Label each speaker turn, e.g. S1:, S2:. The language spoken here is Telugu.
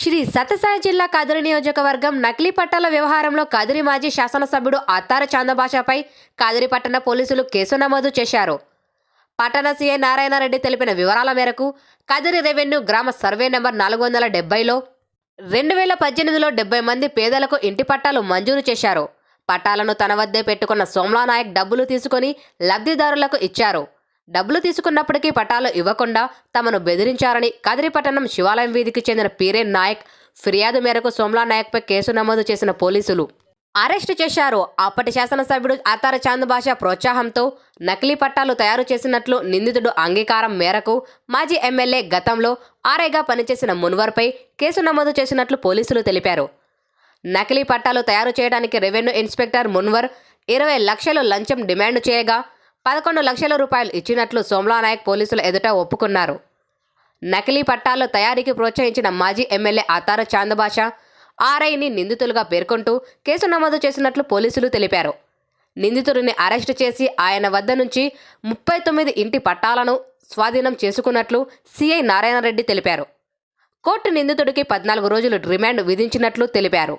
S1: శ్రీ సత్యసాయి జిల్లా కదిరి నియోజకవర్గం నకిలీ పట్టాల వ్యవహారంలో కదిరి మాజీ శాసనసభ్యుడు అత్తార చాందభాషపై కదిరి పట్టణ పోలీసులు కేసు నమోదు చేశారు. పట్టణ సీఐ నారాయణరెడ్డి తెలిపిన వివరాల మేరకు కదిరి రెవెన్యూ గ్రామ సర్వే నెంబర్ నాలుగు వందల డెబ్బైలో రెండు వేల పద్దెనిమిదిలో డెబ్బై మంది పేదలకు ఇంటి పట్టాలు మంజూరు చేశారు. పట్టాలను తన వద్దే పెట్టుకున్న సోమ్లానాయక్ డబ్బులు తీసుకొని లబ్ధిదారులకు ఇచ్చారు. డబ్బులు తీసుకున్నప్పటికీ పట్టాలు ఇవ్వకుండా తమను బెదిరించారని కదిరిపట్టణం శివాలయం వీధికి చెందిన పీరే నాయక్ ఫిర్యాదు మేరకు సోమ్లా నాయక్పై కేసు నమోదు చేసిన పోలీసులు అరెస్టు చేశారు. అప్పటి శాసనసభ్యుడు ఆతార చాంద్ భాష ప్రోత్సాహంతో నకిలీ పట్టాలు తయారు చేసినట్లు నిందితుడు అంగీకారం మేరకు మాజీ ఎమ్మెల్యే గతంలో ఆర్ఐగా పనిచేసిన మున్వర్పై కేసు నమోదు చేసినట్లు పోలీసులు తెలిపారు. నకిలీ పట్టాలు తయారు చేయడానికి రెవెన్యూ ఇన్స్పెక్టర్ మున్వర్ ఇరవై లక్షలు లంచం డిమాండ్ చేయగా పదకొండు లక్షల రూపాయలు ఇచ్చినట్లు సోమలానాయక్ పోలీసుల ఎదుట ఒప్పుకున్నారు. నకిలీ పట్టాల తయారీకి ప్రోత్సహించిన మాజీ ఎమ్మెల్యే ఆతార చాందభాష ఆర్ఐని నిందితులుగా పేర్కొంటూ కేసు నమోదు చేసినట్లు పోలీసులు తెలిపారు. నిందితుడిని అరెస్టు చేసి ఆయన వద్ద నుంచి ముప్పై తొమ్మిది ఇంటి పట్టాలను స్వాధీనం చేసుకున్నట్లు సిఐ నారాయణరెడ్డి తెలిపారు. కోర్టు నిందితుడికి పద్నాలుగు రోజులు రిమాండ్ విధించినట్లు తెలిపారు.